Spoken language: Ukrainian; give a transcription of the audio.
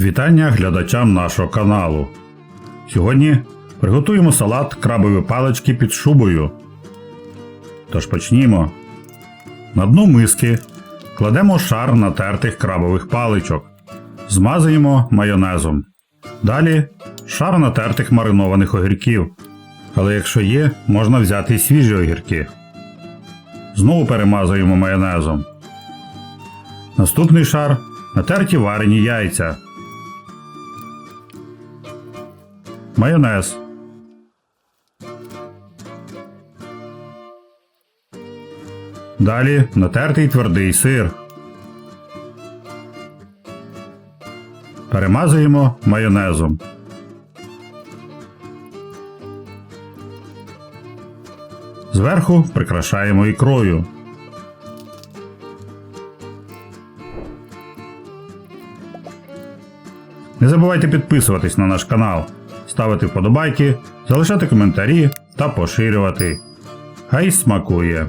Вітання глядачам нашого каналу. Сьогодні приготуємо салат крабові палички під шубою. Тож почнімо. На дно миски кладемо шар натертих крабових паличок. Змазуємо майонезом. Далі шар натертих маринованих огірків. Але якщо є, можна взяти свіжі огірки. Знову перемазуємо майонезом. Наступний шар натерті варені яйця. Майонез. Далі натертий твердий сир. Перемазуємо майонезом. Зверху прикрашаємо ікрою. Не забувайте підписуватись на наш канал, ставити вподобайки, залишати коментарі та поширювати. Хай смакує!